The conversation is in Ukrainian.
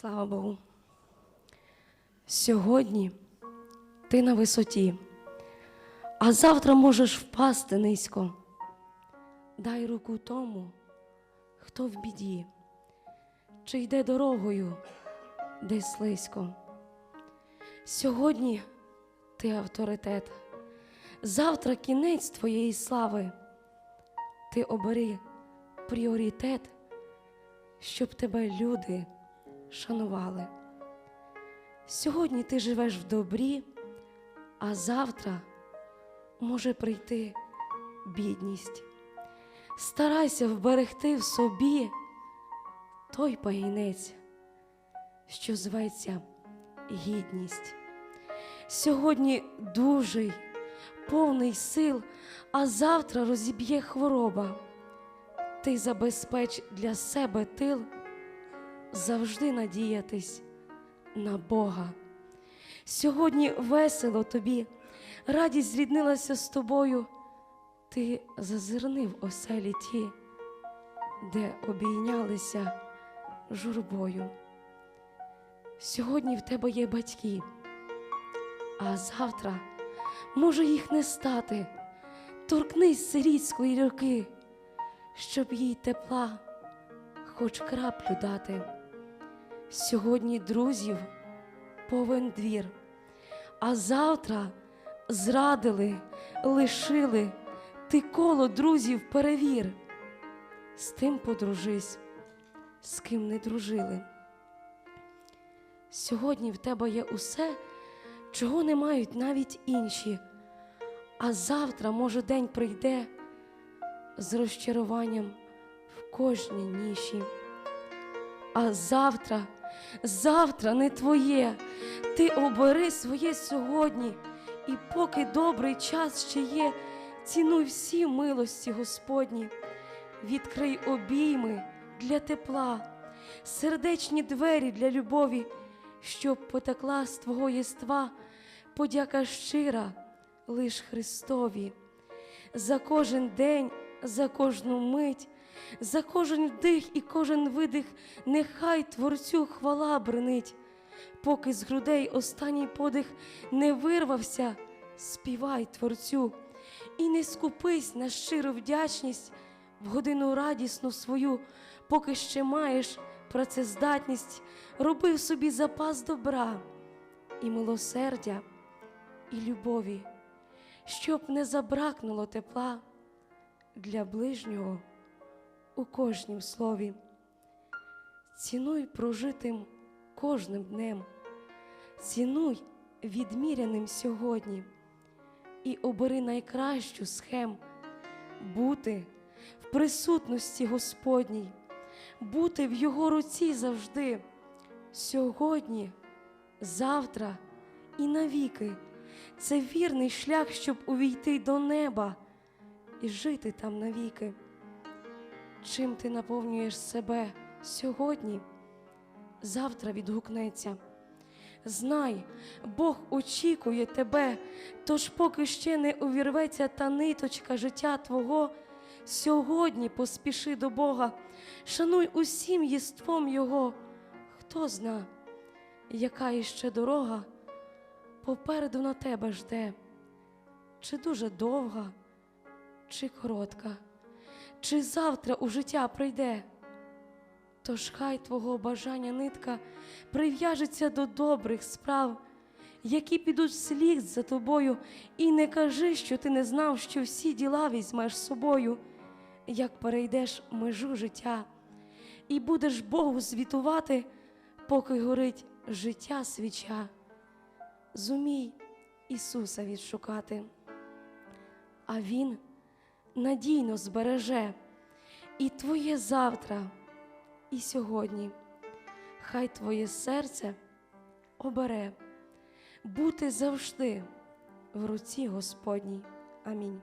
Слава Богу. Сьогодні ти на висоті, а завтра можеш впасти низько. Дай руку тому, хто в біді, чи йде дорогою десь слизько. Сьогодні ти авторитет, завтра кінець твоєї слави. Ти обери пріоритет, щоб тебе люди шанували. Сьогодні ти живеш в добрі, а завтра може прийти бідність. Старайся вберегти в собі той пагінець, що зветься гідність. Сьогодні дужий, повний сил, а завтра розіб'є хвороба. Ти забезпеч для себе тил завжди надіятись на Бога. Сьогодні весело тобі, радість зріднилася з тобою. Ти зазирни в оселі ті, де обійнялися журбою. Сьогодні в тебе є батьки, а завтра може їх не стати. Торкнись сирітської руки, щоб їй тепла хоч краплю дати. Сьогодні друзів повен двір, а завтра зрадили, лишили, ти коло друзів перевір. З тим подружись, з ким не дружили. Сьогодні в тебе є усе, чого не мають навіть інші, а завтра, може, день прийде з розчаруванням в кожній ніші. А завтра, завтра не твоє. Ти обери своє сьогодні, і поки добрий час ще є, цінуй всі милості Господні, відкрий обійми для тепла, сердечні двері для любові, щоб потекла з твого єства подяка щира лиш Христові. За кожен день, за кожну мить, за кожен вдих і кожен видих, нехай Творцю хвала бренить, поки з грудей останній подих не вирвався, співай Творцю, і не скупись на щиру вдячність в годину радісну свою, поки ще маєш працездатність, роби в собі запас добра і милосердя, і любові, щоб не забракнуло тепла для ближнього у кожнім слові. Цінуй прожитим кожним днем, цінуй відміряним сьогодні і обери найкращу схем бути в присутності Господній, бути в Його руці завжди, сьогодні, завтра і навіки. Це вірний шлях, щоб увійти до неба і жити там навіки. Чим ти наповнюєш себе сьогодні, завтра відгукнеться. Знай, Бог очікує тебе, тож поки ще не увірветься та ниточка життя Твого, сьогодні поспіши до Бога, шануй усім єством Його. Хто зна, яка іще дорога попереду на тебе жде, чи дуже довга, чи коротка чи завтра у життя прийде. Тож хай твого бажання нитка прив'яжеться до добрих справ, які підуть вслід за тобою, і не кажи, що ти не знав, що всі діла візьмеш з собою, як перейдеш межу життя, і будеш Богу звітувати, поки горить життя свіча. Зумій Ісуса відшукати, а Він надійно збереже і твоє завтра, і сьогодні. Хай твоє серце обере бути завжди в руці Господній. Амінь.